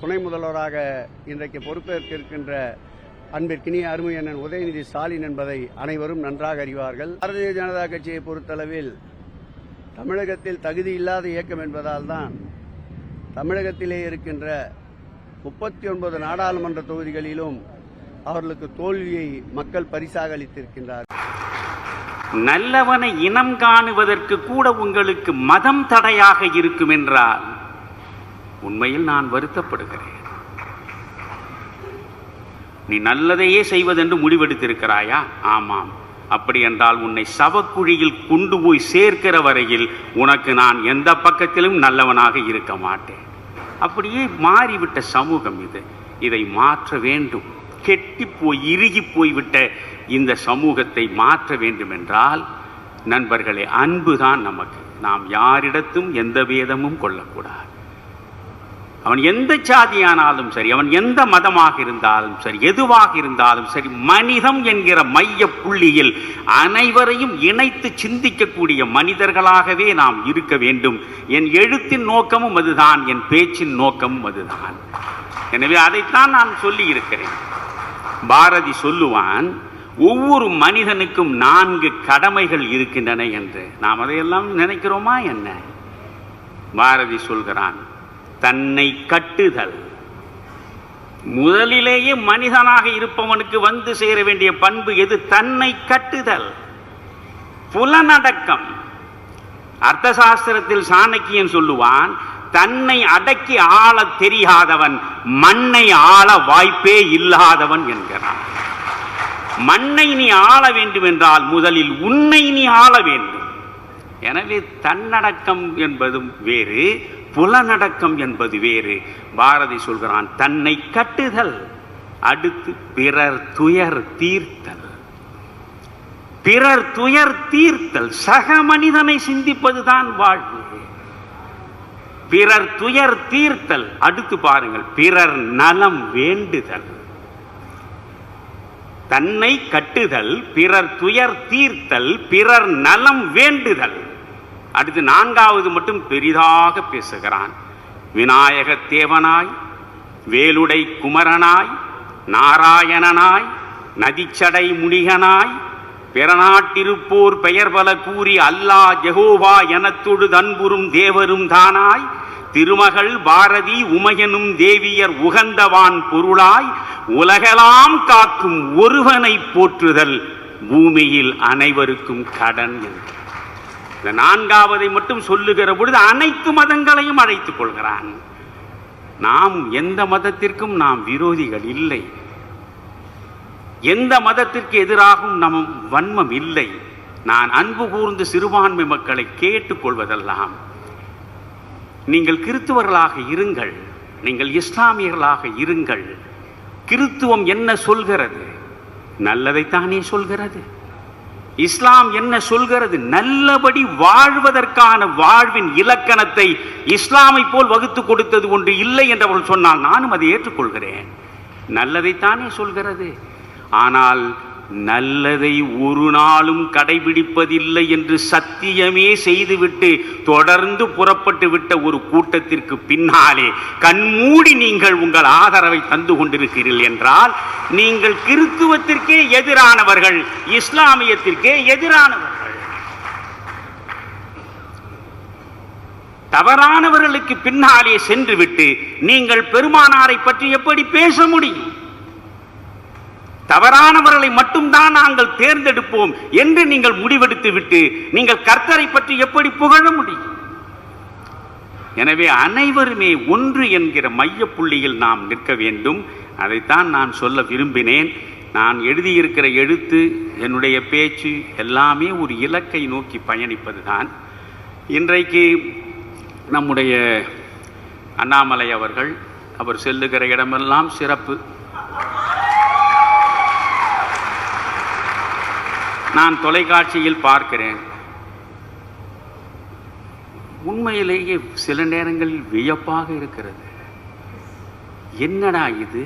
துணை முதல்வராக இன்றைக்கு பொறுப்பேற்க இருக்கின்ற அன்பிற்கினிய அருமை அண்ணன் உதயநிதி ஸ்டாலின் என்பதை அனைவரும் நன்றாக அறிவார்கள். பாரதிய ஜனதா கட்சியை பொறுத்தளவில் தமிழகத்தில் தகுதி இல்லாத இயக்கம் என்பதால் தான் தமிழகத்திலே இருக்கின்ற முப்பத்தி ஒன்பது நாடாளுமன்ற தொகுதிகளிலும் அவர்களுக்கு தோல்வியை மக்கள் பரிசாக அளித்திருக்கின்றார் நல்லவனை இனம் காணுவதற்கு கூட உங்களுக்கு மதம் தடையாக இருக்கும் என்றால் உண்மையில் நான் வருத்தப்படுகிறேன். நீ நல்லதையே செய்வதென்று முடிவெடுத்திருக்கிறாயா? ஆமாம். அப்படி என்றால் உன்னை சவக்குழியில் கொண்டு போய் சேர்க்கிற வரையில் உனக்கு நான் எந்த பக்கத்திலும் நல்லவனாக இருக்க மாட்டேன். அப்படியே மாறிவிட்ட சமூகம் இது. இதை மாற்ற வேண்டும். கெட்டி போய் இறுகி போய்விட்ட இந்த சமூகத்தை மாற்ற வேண்டும் என்றால் நண்பர்களே அன்புதான் நமக்கு. நாம் யாரிடத்தும் எந்த வேதமும் கொள்ளக்கூடாது. அவன் எந்த சாதியானாலும் சரி அவன் எந்த மதமாக இருந்தாலும் சரி எதுவாக இருந்தாலும் சரி மனிதம் என்கிற மைய புள்ளியில் அனைவரையும் இணைத்து சிந்திக்கக்கூடிய மனிதர்களாகவே நாம் இருக்க வேண்டும். என் எழுத்தின் நோக்கமும் அதுதான் என் பேச்சின் நோக்கமும் அதுதான். எனவே அதைத்தான் நான் சொல்லி இருக்கிறேன் பாரதி சொல்லுவான் ஒவ்வொரு மனிதனுக்கும் நான்கு கடமைகள் இருக்கின்றன என்று. நாம் அதையெல்லாம் நினைக்கிறோமா என்ன? பாரதி சொல்கிறான் தன்னை கட்டுதல். முதலிலேயே மனிதனாக இருப்பவனுக்கு வந்து சேர வேண்டிய பண்பு எது? தன்னை கட்டுதல். புலனடக்கம். அர்த்த சாஸ்திரத்தில் சாணக்கியன் சொல்லுவான் தன்னை அடக்கி ஆளத் தெரியாதவன் மண்ணை ஆள வாய்ப்பே இல்லாதவன் என்கிறான். மண்ணை நீ ஆள வேண்டும் என்றால் முதலில் உன்னை நீ ஆள வேண்டும். எனவே தன்னடக்கம் என்பதும் வேறு புலனடக்கம் என்பது வேறு. பாரதி சொல்கிறான் தன்னை கட்டுதல் அடுத்து பிறர் துயர் தீர்த்தல். பிறர் துயர் தீர்த்தல் சக மனிதனை சிந்திப்பதுதான் வாழ்வு. பிறர் துயர் தீர்த்தல் அடுத்து பாருங்கள் பிறர் நலம் வேண்டுதல். தன்னை கட்டுதல் பிறர் துயர் தீர்த்தல் பிறர் நலம் வேண்டுதல். அடுத்து நான்காவது மட்டும் பெரிதாக பேசுகிறான். விநாயக தேவனாய் வேலுடை குமரனாய் நாராயணனாய் நதிச்சடை முனிகனாய் பிறநாட்டிருப்போர் பெயர் பல கூறி அல்லா ஜெகோவா எனத்தொடு தன்புறும் தேவரும் தானாய் திருமகள் பாரதி உமையனும் தேவியர் உகந்தவான் பொருளாய் உலகெல்லாம் காக்கும் ஒருவனை போற்றுதல் பூமியில் அனைவருக்கும் கடன் என்று. இந்த நான்காவதை மட்டும் சொல்லுகிற பொழுது அனைத்து மதங்களையும் அழைத்துக் கொள்கிறான். நாம் எந்த மதத்திற்கும் நாம் விரோதிகள் இல்லை. எந்த மதத்திற்கு எதிராகவும் நம் வன்மம் இல்லை. நான் அன்பு கூர்ந்து சிறுபான்மை மக்களை கேட்டுக்கொள்வதெல்லாம் நீங்கள் கிறித்துவர்களாக இருங்கள். நீங்கள் இஸ்லாமியர்களாக இருங்கள். கிறித்துவம் என்ன சொல்கிறது? நல்லதைத்தானே சொல்கிறது. இஸ்லாம் என்ன சொல்கிறது? நல்லபடி வாழ்வதற்கான வாழ்வின் இலக்கணத்தை இஸ்லாமை போல் வகுத்து கொடுத்தது ஒன்று இல்லை என்று அவள் சொன்னால் நானும் அதை ஏற்றுக்கொள்கிறேன். நல்லதைத்தானே சொல்கிறது. ஆனால் நல்லதை ஒரு நாளும் கடைபிடிப்பதில்லை என்று சத்தியமே செய்துவிட்டு தொடர்ந்து புறப்பட்டு விட்ட ஒரு கூட்டத்திற்கு பின்னாலே கண்மூடி நீங்கள் உங்கள் ஆதரவை தந்து கொண்டிருக்கிறீர்கள் என்றால் நீங்கள் கிறித்துவத்திற்கே எதிரானவர்கள் இஸ்லாமியத்திற்கே எதிரானவர்கள். தவறானவர்களுக்கு பின்னாலே சென்றுவிட்டு நீங்கள் பெருமானாரை பற்றி எப்படி பேச முடியும்? தவறானவர்களை மட்டும்தான் நாங்கள் தேர்ந்தெடுப்போம் என்று நீங்கள் முடிவெடுத்து விட்டு நீங்கள் கர்த்தரை பற்றி எப்படி புகழ முடியும்? எனவே அனைவருமே ஒன்று என்கிற மைய புள்ளியில் நாம் நிற்க வேண்டும். அதைத்தான் நான் சொல்ல விரும்பினேன். நான் எழுதியிருக்கிற எழுத்து என்னுடைய பேச்சு எல்லாமே ஒரு இலக்கை நோக்கி பயணிப்பது தான் இன்றைக்கு நம்முடைய அண்ணாமலை அவர்கள் அவர் செல்லுகிற இடமெல்லாம் சிறப்பு. நான் தொலைக்காட்சியில் பார்க்கிறேன். உண்மையிலேயே சில நேரங்களில் வியப்பாக இருக்கிறது. என்னடா இது?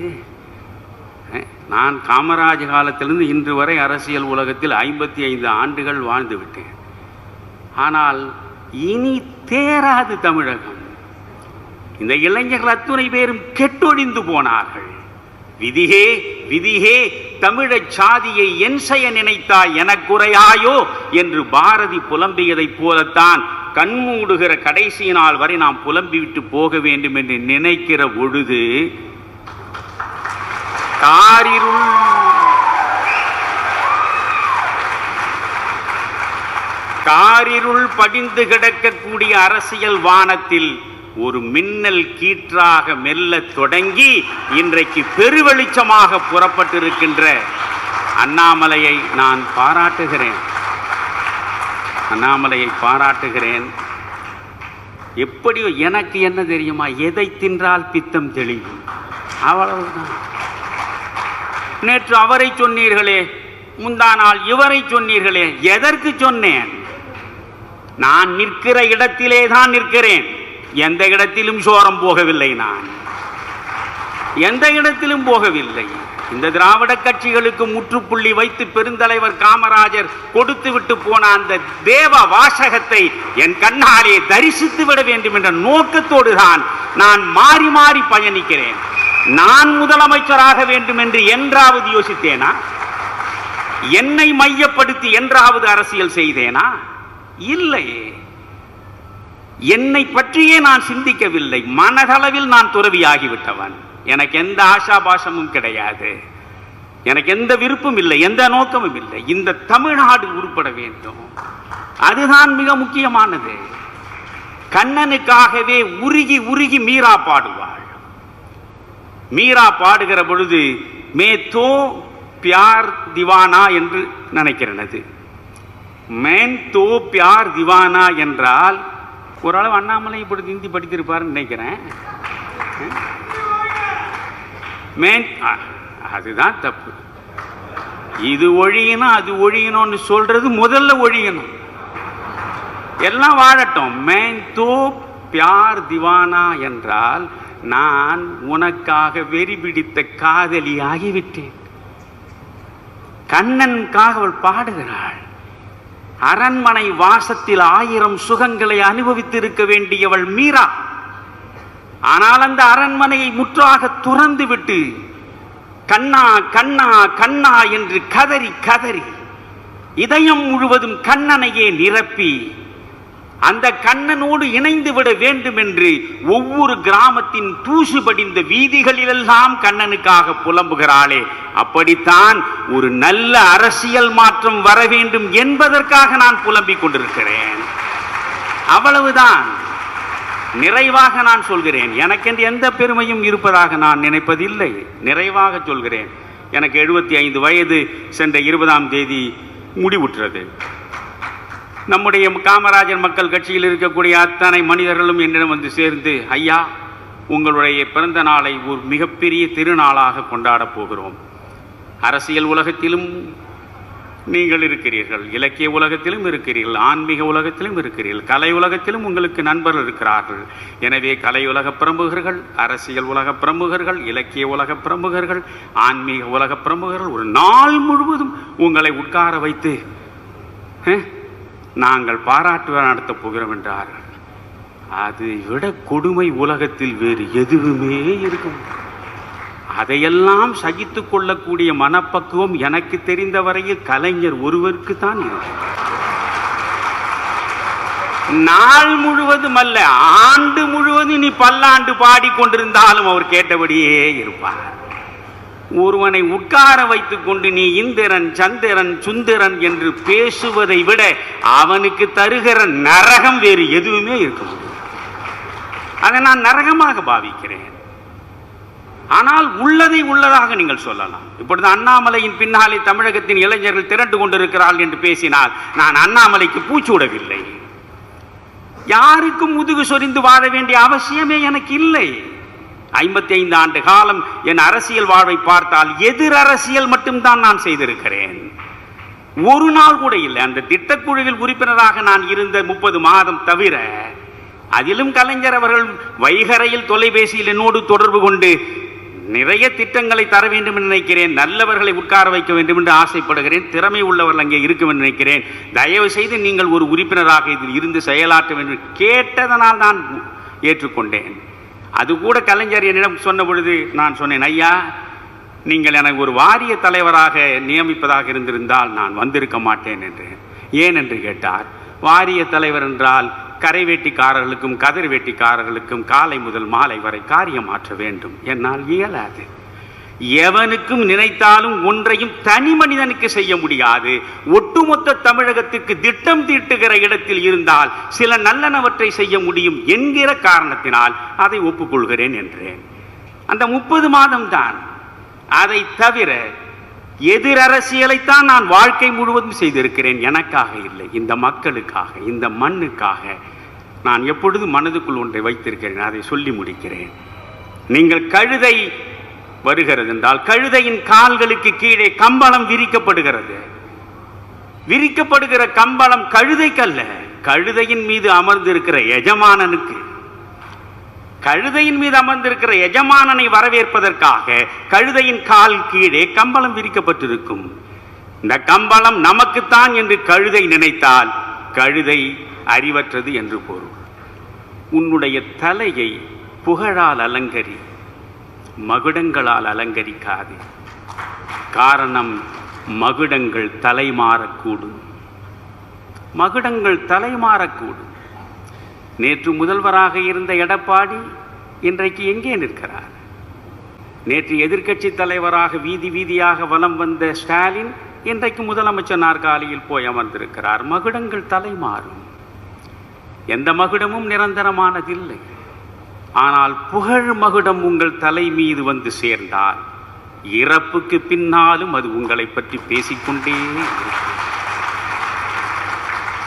நான் காமராஜ் காலத்திலிருந்து இன்று வரை அரசியல் உலகத்தில் ஐம்பத்தி ஐந்து ஆண்டுகள் வாழ்ந்து விட்டேன். ஆனால் இனி தேராது தமிழகம். இந்த இளைஞர்கள் அத்துணை பேரும் கெட்டொழிந்து போனார்கள். விதியே விதியே தமிழச் சாதியை என் செய்ய நினைத்தாய் எனக்குறையாயோ என்று பாரதி புலம்பியதைப் போலத்தான் கண்மூடுகிற கடைசி நாள் வரை நாம் புலம்பிவிட்டு போக வேண்டும் என்று நினைக்கிற பொழுது காரிருள். காரிருள் படிந்து கிடக்கக்கூடிய அரசியல் வானத்தில் ஒரு மின்னல் கீற்றாக மெல்ல தொடங்கி இன்றைக்கு பெருவெளிச்சமாக புறப்பட்டிருக்கின்ற அண்ணாமலையை நான் பாராட்டுகிறேன். அண்ணாமலையை பாராட்டுகிறேன். எப்படியோ எனக்கு என்ன தெரியுமா? எதை தின்றால் பித்தம் தெளிவும் அவ்வளவுதான். நேற்று அவரை சொன்னீர்களே முந்தா நாள் இவரை சொன்னீர்களே எதற்கு சொன்னேன்? நான் நிற்கிற இடத்திலே தான் நிற்கிறேன். எந்த இடத்திலும் சோரம் போகவில்லை நான். எந்த இடத்திலும் போகவில்லை. இந்த திராவிட கட்சிகளுக்கு முற்றுப்புள்ளி வைத்து பெருந்தலைவர் காமராஜர் கொடுத்து விட்டு போன அந்த தேவ வாசகத்தை என் கண்ணாலே தரிசித்து விட வேண்டும் என்ற நோக்கத்தோடு தான் நான் மாறி மாறி பயணிக்கிறேன். நான் முதலமைச்சராக வேண்டும் என்று என்றாவது யோசித்தேனா? என்னை மையப்படுத்தி என்றாவது அரசியல் செய்தேனா? இல்லை என்னை பற்றியே நான் சிந்திக்கவில்லை. மனதளவில் நான் துறவியாகிவிட்டவன். எனக்கு எந்த ஆசாபாசமும் கிடையாது. எனக்கு எந்த விருப்பம் இல்லை எந்த நோக்கமும் இல்லை. இந்த தமிழ்நாடு உருப்பட வேண்டும். அதுதான் மிக முக்கியமானது. கண்ணனுக்காகவே உருகி உருகி மீரா பாடுவாள். மீரா பாடுகிற பொழுது மே தோ பியார் திவானா என்று நினைக்கிறனது. மேன் தோ பியார் திவானா என்றால் ஓரளவு அண்ணாமலை இப்படி ஹிந்தி படித்திருப்பாருன்னு நினைக்கிறேன். மேன் அதுதான் தப்பு. இது ஒழியணும் அது ஒழியணும்னு சொல்றது முதல்ல ஒழியணும். எல்லாம் வாழட்டும். மேன் தோ பியார் திவானா என்றால் நான் உனக்காக வெறி பிடித்த காதலி ஆகிவிட்டேன் கண்ணனுக்காக அவள் பாடுகிறாள். அரண்மனை வாசத்தில் ஆயிரம் சுகங்களை அனுபவித்திருக்க வேண்டியவள் மீரா. ஆனால் அந்த அரண்மனையை முற்றாக துறந்து விட்டு கண்ணா கண்ணா கண்ணா என்று கதறி கதறி இதயம் முழுவதும் கண்ணனையே நிரப்பி அந்த கண்ணனோடு இணைந்து விட வேண்டும் என்று ஒவ்வொரு கிராமத்தின் தூசு படிந்த வீதிகளிலெல்லாம் கண்ணனுக்காக புலம்புகிறாளே. அப்படித்தான் ஒரு நல்ல அரசியல் மாற்றம் வர வேண்டும் என்பதற்காக நான் புலம்பிக் கொண்டிருக்கிறேன். அவ்வளவுதான். நிறைவாக நான் சொல்கிறேன். எனக்கென்று எந்த பெருமையும் இருப்பதாக நான் நினைப்பதில்லை. நிறைவாக சொல்கிறேன். எனக்கு எழுபத்தி ஐந்து வயது. சென்ற இருபதாம் தேதி முடிவுற்றது. நம்முடைய காமராஜர் மக்கள் கட்சியில் இருக்கக்கூடிய அத்தனை மனிதர்களும் என்னிடம் வந்து சேர்ந்து ஐயா உங்களுடைய பிறந்த நாளை ஒரு மிகப்பெரிய திருநாளாக கொண்டாடப் போகிறோம். அரசியல் உலகத்திலும் நீங்கள் இருக்கிறீர்கள் இலக்கிய உலகத்திலும் இருக்கிறீர்கள் ஆன்மீக உலகத்திலும் இருக்கிறீர்கள் கலை உலகத்திலும் உங்களுக்கு நண்பர்கள் இருக்கிறார்கள். எனவே கலை உலக பிரமுகர்கள் அரசியல் உலக பிரமுகர்கள் இலக்கிய உலக பிரமுகர்கள் ஆன்மீக உலக பிரமுகர்கள் ஒரு நாள் முழுவதும் உங்களை உட்கார வைத்து நாங்கள் பாராட்டு நடத்தப் போகிறோம் என்றார்கள் அதை விட கொடுமை உலகத்தில் வேறு எதுவுமே இருக்கும். அதையெல்லாம் சகித்து கொள்ளக்கூடிய மனப்பக்குவம் எனக்கு தெரிந்த வரையில் கலைஞர் ஒருவருக்கு தான் இருக்கும் நாள் முழுவதும் அல்ல ஆண்டு முழுவதும் நீ பல்லாண்டு பாடிக்கொண்டிருந்தாலும் அவர் கேட்டபடியே இருப்பார். ஒருவனை உட்கார வைத்துக் கொண்டு நீ இந்திரன் சந்திரன் சுந்திரன் என்று பேசுவதை விட அவனுக்கு தருகிற நரகம் வேறு எதுவுமே இருக்க முடியாது. அதை நான் நரகமாக பாவிக்கிறேன். ஆனால் உள்ளதை உள்ளதாக நீங்கள் சொல்லலாம். இப்பொழுது அண்ணாமலையின் பின்னாலே தமிழகத்தின் இளைஞர்கள் திரண்டு கொண்டிருக்கிறார்கள் என்று பேசினால் நான் அண்ணாமலைக்கு பூச்சூடவில்லை யாருக்கும் முதுகு சொரிந்து வாழ வேண்டிய அவசியமே எனக்கு இல்லை. ஐம்பத்தி ஐந்து ஆண்டு காலம் என் அரசியல் வாழ்வை பார்த்தால் எதிர் அரசியல் மட்டும்தான் நான் செய்திருக்கிறேன். ஒரு நாள் கூட இல்லை அந்த திட்டக்குழுவில் உறுப்பினராக நான் இருந்த முப்பது மாதம் தவிர அதிலும் கலைஞர் அவர்கள் வைகரையில் தொலைபேசியில் என்னோடு தொடர்பு கொண்டு நிறைய திட்டங்களை தர வேண்டும் என்று நினைக்கிறேன் நல்லவர்களை உட்கார வைக்க வேண்டும் என்று ஆசைப்படுகிறேன் திறமை உள்ளவர்கள் அங்கே இருக்கும் என்று நினைக்கிறேன். தயவு செய்து நீங்கள் ஒரு உறுப்பினராக இதில் இருந்து செயலாற்ற வேண்டும் என்று கேட்டதனால் நான் ஏற்றுக்கொண்டேன். அது கூட கலைஞர் என்னிடம் சொன்ன பொழுது நான் சொன்னேன் ஐயா நீங்கள் எனக்கு ஒரு வாரிய தலைவராக நியமிப்பதாக இருந்திருந்தால் நான் வந்திருக்க மாட்டேன் என்று. ஏன் என்று கேட்டார். வாரிய தலைவர் என்றால் கரை வேட்டிக்காரர்களுக்கும் கதிர் வேட்டிக்காரர்களுக்கும் காலை முதல் மாலை வரை காரியம் மாற்ற வேண்டும். என்னால் இயலாது. எவனுக்கும் நினைத்தாலும் ஒன்றையும் தனி மனிதனுக்கு செய்ய முடியாது. ஒட்டுமொத்த தமிழகத்துக்கு திட்டம் தீட்டுகிற இடத்தில் இருந்தால் சில நல்லனவற்றை செய்ய முடியும் என்கிற காரணத்தினால் அதை ஒப்புக்கொள்கிறேன் என்றேன். அந்த முப்பது மாதம் தான். அதை தவிர எதிர் அரசியலைத்தான் நான் வாழ்க்கை முழுவதும் செய்திருக்கிறேன். எனக்காக இல்லை. இந்த மக்களுக்காக இந்த மண்ணுக்காக நான் எப்பொழுதும் மனதுக்குள் ஒன்றை வைத்திருக்கிறேன். அதை சொல்லி முடிக்கிறேன். நீங்கள் கழுதை வருகிறது என்றால் கழுதையின் கால்களுக்கு கீழே கம்பளம் விரிக்கப்படுகிறது. விரிக்கப்படுகிற கம்பளம் கழுதைக்கல்ல கழுதையின் மீது அமர்ந்திருக்கிற எஜமானனுக்கு. கழுதையின் மீது அமர்ந்திருக்கிற எஜமானனை வரவேற்பதற்காக கழுதையின் கால் கீழே கம்பளம் விரிக்கப்பட்டிருக்கும். இந்த கம்பளம் நமக்குத்தான் என்று கழுதை நினைத்தால் கழுதை அறிவற்றது என்று பொருள். உன்னுடைய தலையை புகழால் அலங்கரி மகுடங்களால் அலங்கரிக்காது. காரணம் மகுடங்கள் தலைமாறக்கூடும் மகுடங்கள் தலைமாறக்கூடும் நேற்று முதல்வராக இருந்த எடப்பாடி இன்றைக்கு எங்கே நிற்கிறார்? நேற்று எதிர்க்கட்சி தலைவராக வீதி வீதியாக வலம் வந்த ஸ்டாலின் இன்றைக்கு முதலமைச்சர் நாற்காலியில் போய் அமர்ந்திருக்கிறார். மகுடங்கள் தலைமாறும். எந்த மகுடமும் நிரந்தரமானதில்லை. ஆனால் புகழ் மகுடம் உங்கள் தலை மீது வந்து சேர்ந்தால் இறப்புக்கு பின்னாலும் அது உங்களை பற்றி பேசிக்கொண்டே இருக்கும்